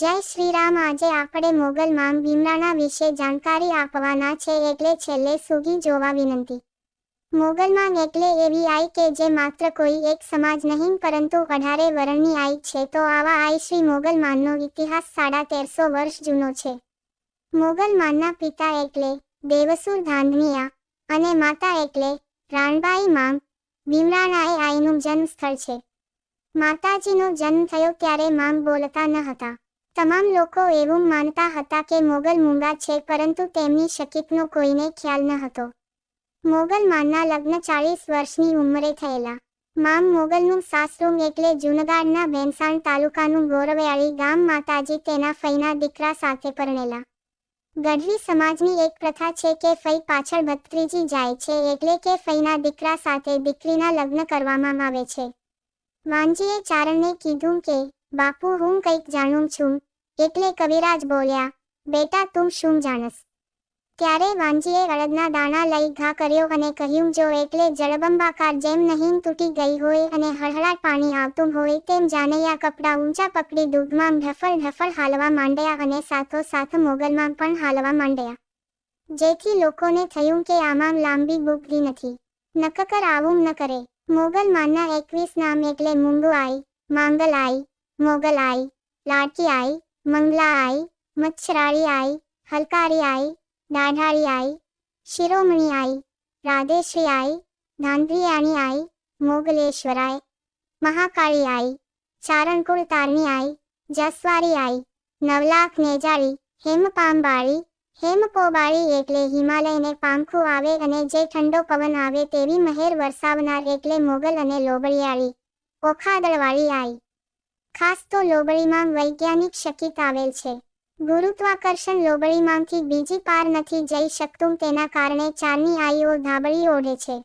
જય શ્રી રામ. આજે આપણે મોગલ મામ ભીમરાણા વિશે જાણકારી આપવાના છે એટલે છેલ્લે સુગી જોવા વિનંતી. મોગલ માંગ એટલે એવી આઈ કે જે માત્ર કોઈ એક સમાજ નહીં, પરંતુ અઢારે વર્ણની આઈ છે. તો આવા આઈ શ્રી મોગલ માનનો ઇતિહાસ સાડા તેરસો વર્ષ જૂનો છે. મોગલ માનના પિતા એટલે દેવસુર ધાંધનિયા અને માતા એટલે રાણબાઈ મામ ભીમરાણાએ આઈનું જન્મ સ્થળ છે. માતાજીનો જન્મ થયો ત્યારે મામ બોલતા ન હતા. તમામ લોકો એવું માનતા હતા કે મોગલ મૂંગા છે, પરંતુ તેમની શકિતનો કોઈને ખ્યાલ ન હતો. મોગલ માનના લગ્ન ચાળીસ વર્ષની ઉંમરે થયેલા. મામ મોગલનું સાસરું એટલે જૂનગાડના ભેંસાણ તાલુકાનું ગોરવયાળી ગામ માતાજી તેના ફઈના દીકરા સાથે પરણેલા. ગઢવી સમાજની એક પ્રથા છે કે ફઈ પાછળ ભત્રીજી જાય છે એટલે કે ફઈના દીકરા સાથે દીકરીના લગ્ન કરવામાં આવે છે. વાંજીએ ચારણને કીધું કે, બાપુ, હું કંઈક જાણું છું. એટલે કવિરાજ બોલ્યા, બેટા, તું શું જાણસ? ત્યારે વાંજીએ અડદના દાણા લઈ ઘા કર્યો અને કહ્યું, જો એટલે જળબંબાકાર જેમ નહીં તૂટી ગઈ હોય અને હળહળાટ પાણી આવતું હોય તેમ જાનૈયા કપડાં ઊંચા પકડી દૂધમાં ઢફળ ઢફળ હાલવા માંડ્યા અને સાથો સાથ મોગલમાં પણ હાલવા માંડ્યા. જેથી લોકોને થયું કે આમાં લાંબી બુદ્ધિ નથી. નકકર આવું ન કરે. મોગલ માનના એકવીસ નામ એટલે મુંગુ આઈ માંગલ આઈ મોગલ આઈ લાડકી આઈ મંગલા આઈ મચ્છરાળી આઈ હલકારી આઈ દાઢાળી આઈ શિરોમણી આઈ રાધેશ્રી આઈ ધાંધ્રિયાણી આઈ મોગલેશ્વરાય મહાકાળી આઈ ચારણકુળ તારણી આઈ જસવારી આઈ નવલાખ નેજાળી હેમપાંબાળી હેમપોબાળી એટલે હિમાલયને પાંખું આવે અને જે ઠંડો પવન આવે તેવી મહેર વરસાવનાર એટલે મોગલ અને લોબળિયાળી ઓખાદળવાળી આઈ ખાસ તો લોબડીમાં વૈજ્ઞાનિક શકિત આવેલ છે. ગુરુત્વાકર્ષણ લોબડીમાંથી બીજી પાર નથી જઈ શકતું તેના કારણે ચારની આઈઓ ધાબળી ઓઢે છે.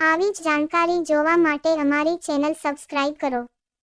આવી જ જાણકારી જોવા માટે અમારી ચેનલ સબસ્ક્રાઇબ કરો.